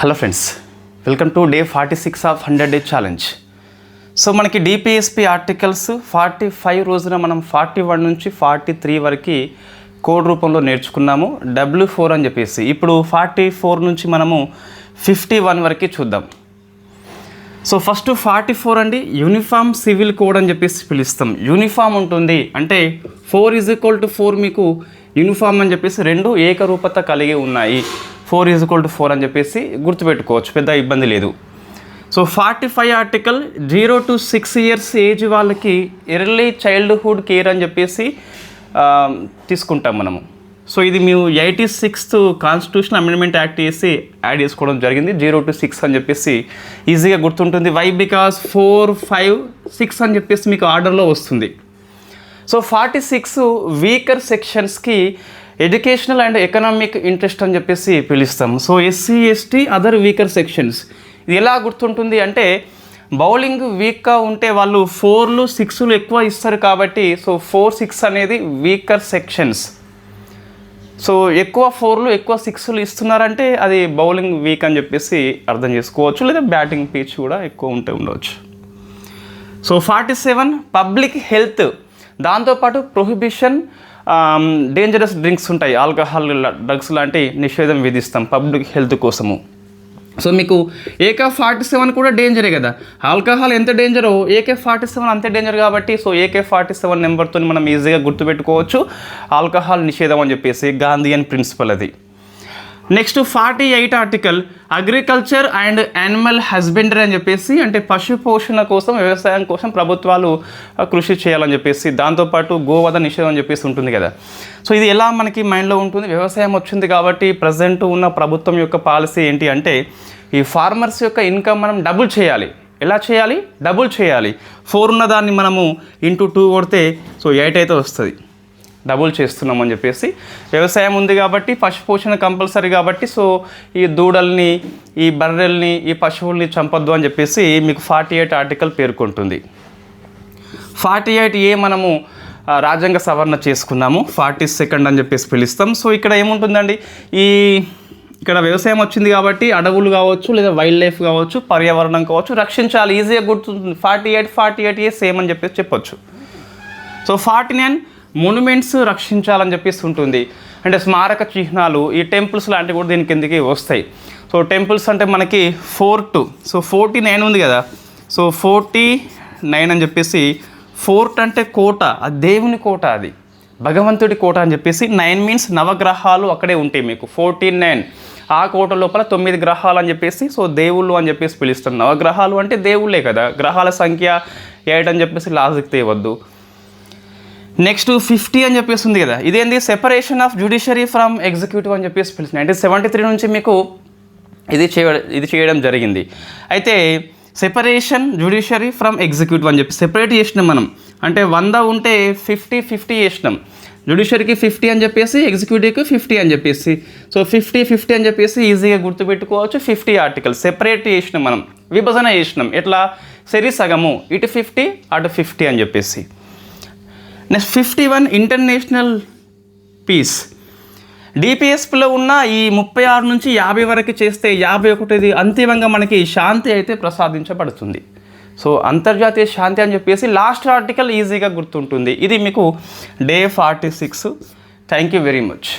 Hello friends welcome to day forty six of hundred day challenge. So మనకి DPSP articles forty five రోజున మనం forty one నుంచి forty three వరకు code రూపంలో నేర్చుకున్నాము. డబ్ల్యూ ఫోర్ అని చెప్పేసి. ఇప్పుడు ఫార్టీ ఫోర్ నుంచి మనము ఫిఫ్టీ వన్ వరకు చూద్దాం. సో ఫస్ట్ ఫార్టీ ఫోర్ అండి యూనిఫామ్ సివిల్ కోడ్ అని చెప్పేసి పిలుస్తాం. యూనిఫామ్ ఉంటుంది అంటే four is equal to four మీకు యూనిఫామ్ అని చెప్పేసి రెండు ఏకరూపత కలిగి ఉన్నాయి. Four is equal to four అని చెప్పేసి గుర్తుపెట్టుకోవచ్చు పెద్ద ఇబ్బంది లేదు. So forty five article zero to six years age వాళ్ళకి ఎర్లీ చైల్డ్హుడ్ కేర్ అని చెప్పేసి తీసుకుంటాం మనము. సో ఇది మేము eighty sixth constitution amendment act చేసి యాడ్ చేసుకోవడం జరిగింది జీరో టు సిక్స్ అని చెప్పేసి ఈజీగా గుర్తుంటుంది. Why because four five six అని చెప్పేసి మీకు ఆర్డర్లో వస్తుంది. సో ఫార్టీ సిక్స్ వీకర్ సెక్షన్స్కి ఎడ్యుకేషనల్ అండ్ ఎకనామిక్ ఇంట్రెస్ట్ అని చెప్పేసి పిలుస్తాం. So SC ST other weaker sections. ఇది ఎలా గుర్తుంటుంది అంటే బౌలింగ్ వీక్గా ఉంటే వాళ్ళు ఫోర్లు సిక్స్లు ఎక్కువ ఇస్తారు కాబట్టి సో ఫోర్ సిక్స్ అనేది వీకర్ సెక్షన్స్. సో ఎక్కువ ఫోర్లు ఎక్కువ సిక్స్లు ఇస్తున్నారంటే అది బౌలింగ్ వీక్ అని చెప్పేసి అర్థం చేసుకోవచ్చు. లేదా బ్యాటింగ్ పిచ్ కూడా ఎక్కువ ఉంటే ఉండవచ్చు. So forty seven public health. దాంతోపాటు ప్రొహిబిషన్ డేంజరస్ డ్రింక్స్ ఉంటాయి. ఆల్కహాల్ డ్రగ్స్ లాంటి నిషేధం విధిస్తాం పబ్లిక్ హెల్త్ కోసము. సో మీకు ఏకే ఫార్టీ సెవెన్ కూడా డేంజరే కదా? ఆల్కహాల్ ఎంత డేంజరో ఏకే ఫార్టీ సెవెన్ అంతే డేంజర్ కాబట్టి సో ఏకే ఫార్టీ సెవెన్ నెంబర్తో మనం ఈజీగా గుర్తుపెట్టుకోవచ్చు. ఆల్కహాల్ నిషేధం అని చెప్పేసి గాంధీ అని ప్రిన్సిపల్ అది. Next forty eight article agriculture and animal husbandry అని చెప్పేసి అంటే పశు పోషణ కోసం వ్యవసాయం కోసం ప్రభుత్వాలు కృషి చేయాలని చెప్పేసి దాంతోపాటు గోవధ నిషేధం అని చెప్పేసి ఉంటుంది కదా. సో ఇది ఎలా మనకి మైండ్లో ఉంటుంది? వ్యవసాయం వచ్చింది కాబట్టి ప్రజెంట్ ఉన్న ప్రభుత్వం యొక్క పాలసీ ఏంటి అంటే ఈ ఫార్మర్స్ యొక్క ఇన్కమ్ మనం డబుల్ చేయాలి. ఎలా చేయాలి? డబుల్ చేయాలి. ఫోర్ ఉన్న దాన్ని మనము ఇంటూ టూ కొడితే సో ఎయిట్ అయితే వస్తుంది. డబుల్ చేస్తున్నాం అని చెప్పేసి వ్యవసాయం ఉంది కాబట్టి పశు పోషణ కంపల్సరీ కాబట్టి సో ఈ దూడల్ని ఈ బర్రెల్ని ఈ పశువుల్ని చంపొద్దు అని చెప్పేసి మీకు ఫార్టీ ఎయిట్ ఆర్టికల్ పేర్కొంటుంది. ఫార్టీ ఎయిట్ ఏ మనము రాజ్యాంగ సవరణ చేసుకున్నాము. ఫార్టీ సెకండ్ అని చెప్పేసి పిలుస్తాం. సో ఇక్కడ ఏముంటుందండి? ఈ ఇక్కడ వ్యవసాయం వచ్చింది కాబట్టి అడవులు కావచ్చు లేదా వైల్డ్ లైఫ్ కావచ్చు పర్యావరణం కావచ్చు రక్షించాలి. ఈజీగా గుర్తుంది forty eight forty eight A same అని చెప్పేసి చెప్పొచ్చు. సో ఫార్టీ నైన్ మొన్యుమెంట్స్ రక్షించాలని చెప్పేసి ఉంటుంది. అంటే స్మారక చిహ్నాలు ఈ టెంపుల్స్ లాంటివి కూడా దీని కిందకి వస్తాయి. సో టెంపుల్స్ అంటే మనకి ఫోర్ట్ సో ఫోర్టీ నైన్ ఉంది కదా. సో ఫోర్టీ నైన్ అని చెప్పేసి ఫోర్ట్ అంటే కోట. ఆ దేవుని కోట అది. భగవంతుడి కోట అని చెప్పేసి నైన్ మీన్స్ నవగ్రహాలు అక్కడే ఉంటాయి మీకు. ఫోర్టీన్ నైన్ ఆ కోట లోపల తొమ్మిది గ్రహాలు అని చెప్పేసి సో దేవుళ్ళు అని చెప్పేసి పిలుస్తాం నవగ్రహాలు అంటే దేవుళ్ళే కదా. గ్రహాల సంఖ్య ఏడని అని చెప్పేసి లాజిక్ తేవద్దు. నెక్స్ట్ ఫిఫ్టీ అని చెప్పేసి ఉంది కదా. ఇదేంది? Separation of judiciary from executive అని చెప్పేసి పిలిచింది అంటే సెవెంటీ త్రీ నుంచి మీకు ఇది చేయ ఇది చేయడం జరిగింది. అయితే సెపరేషన్ జ్యుడిషియరీ ఫ్రమ్ ఎగ్జిక్యూటివ్ అని చెప్పి సెపరేట్ చేసినాం మనం. అంటే వంద ఉంటే ఫిఫ్టీ ఫిఫ్టీ చేసినాం. జ్యుడిషియరీకి ఫిఫ్టీ అని చెప్పేసి ఎగ్జిక్యూటివ్కి ఫిఫ్టీ అని చెప్పేసి. సో ఫిఫ్టీ ఫిఫ్టీ అని చెప్పేసి ఈజీగా గుర్తుపెట్టుకోవచ్చు. ఫిఫ్టీ ఆర్టికల్ సెపరేట్ చేసినాం మనం. విభజన చేసినాం. ఎట్లా? సరి సగము ఇటు ఫిఫ్టీ అటు ఫిఫ్టీ అని చెప్పేసి. Next fifty one international peace. డిపిఎస్పిలో ఉన్న ఈ ముప్పై ఆరు నుంచి యాభై వరకు చేస్తే యాభై ఒకటిది అంతిమంగా మనకి శాంతి అయితే ప్రసాదించబడుతుంది. సో అంతర్జాతీయ శాంతి అని చెప్పేసి లాస్ట్ ఆర్టికల్ ఈజీగా గుర్తుంటుంది. ఇది మీకు day forty six. Thank you very much.